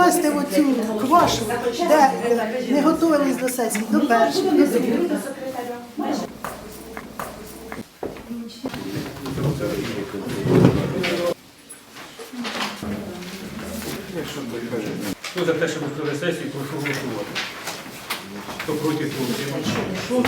покласти оцю квашу, де не готувались до сесії, до першої, до другої. Хто за те, щоб відкрили сесію, прошу голосувати. Хто проти, хто.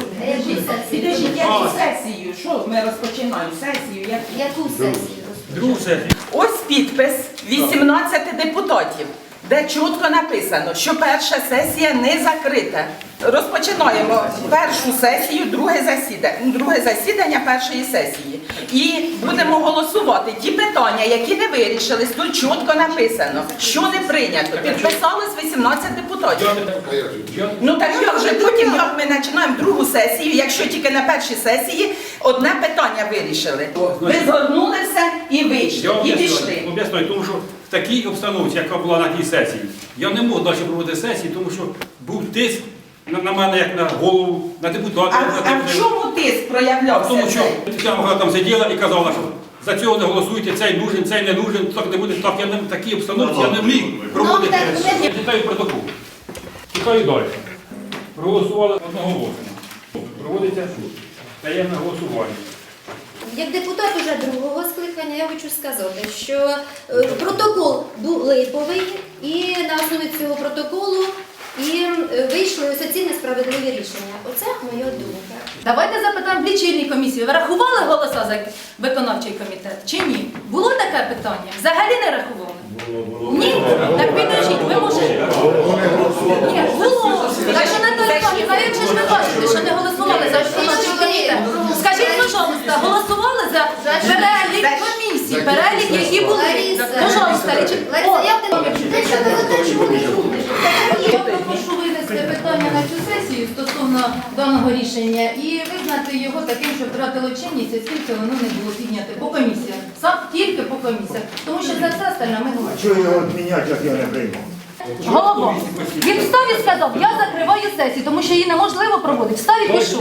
Підождіть, яку сесію? Що ми розпочинаємо? Сесію? Яку? Яку сесію? Другу сесію. Ось підпис 18 депутатів, де чітко написано, що перша сесія не закрита. Розпочинаємо першу сесію, друге засідання, друге засідання першої сесії. І будемо голосувати ті питання, які не вирішились. Тут чітко написано, що не прийнято. Підписалось 18 депутатів. Ну так я вже потім, як ми починаємо другу сесію, якщо тільки на першій сесії одне питання вирішили. Ви згорнули все і вийшли, і пішли. тому що такій обстановці, яка була на тій сесії, я не мог далі проводити сесії, тому що був тиск на, на мене, як на голову, на А, на а в чому тиск проявлявся? тому, що? Тетяна Михайловна там сиділа і казала, що за цього не голосуйте, цей нужен, цей не нужен, так не буде, так я не в такій обстановці я не міг проводити. Ну, так, Я читаю протокол. Читаю далі. Проголосували одноголосно. Проводиться таємне голосування. Як депутат уже другого скликання, я хочу сказати, що е, протокол був липовий, і на основі цього протоколу і е, вийшли ось ці несправедливі рішення. Оце моя думка. Давайте запитаємо в лічильній комісії. Ви рахували голоса за виконавчий комітет чи ні? Було таке питання? Взагалі не рахували? Ні? Так підожіть, ви можете. Ні, було. Так що не то а якщо ж ви кажете, що не голосували за виконавчий комітет. Скажіть, пожалуйста, голосували за перелік комісій, перелік, які були. Лариса, Пожалуйста. Лариса, я в тебе Якщо ти за будеш? Я прошу винести питання на цю сесію стосовно даного рішення і визнати його таким, що втратило чинність, оскільки воно не було підняте по комісіях. Сам тільки по комісіях. Тому що за це остальне ми говоримо. Чого його відміняти, як я не прийму? Голова. Він встав і сказав, я закриваю сесію, тому що її неможливо проводити. Встав і пішов.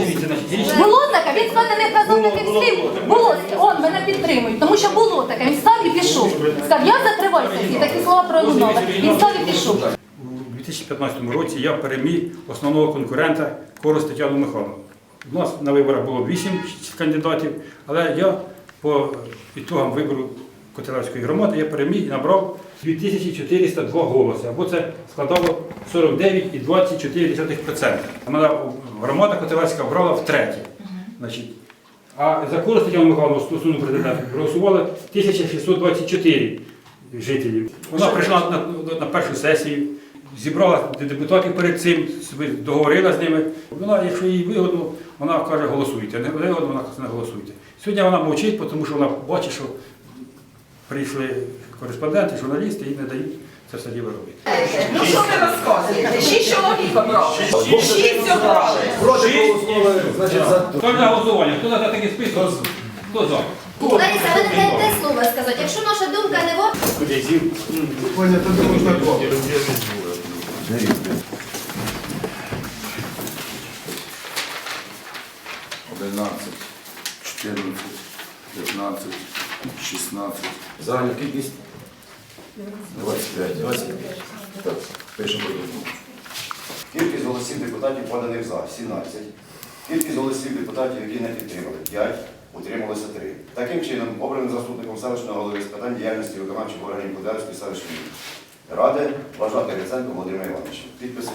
Було таке, він сказав, не казав таких слів. Було, он мене підтримують, тому що було таке. Він став і пішов. Сказав, я закриваю сесію. Такі слова пролунали. Він став і пішов. У 2015 році я переміг основного конкурента Корос Тетяну Михайловну. У нас на виборах було 8 кандидатів, але я по ітогам вибору Котелевської громади я переміг і набрав 2402 голоси, або це складало 49,24%. Вона громада Котелевська брала втретє. Значить, а за Корос Тетяну Михайловну стосовно президента проголосували 1624 жителів. Вона прийшла на, на, на першу сесію, зібрала депутатів перед цим, договорила з ними. Вона, якщо їй вигодно, вона каже, голосуйте. Не вигодно, вона не голосуйте. Сьогодні вона мовчить, тому що вона бачить, що прийшли кореспонденти, журналісти і не дають це все діло робити. Ну що ви розказуєте? Шість чоловік обрали. Шість обрали. Значить, за Хто на голосування? Хто за такий список? Хто за? Лариса, ви не слова сказати. Якщо наша думка не Понятно, тому що так. Одинадцять, чотирнадцять, п'ятнадцять, шістнадцять. Загальна кількість 25. 25. Так, пишемо протокол. Кількість голосів депутатів поданих за 17. Кількість голосів депутатів, які не підтримали 5, утрималося 3. Таким чином, обраним заступником селищного голови з питань діяльності виконавчих органів Кударської селищної ради вважати Гриценко Володимира Івановича. Підписи.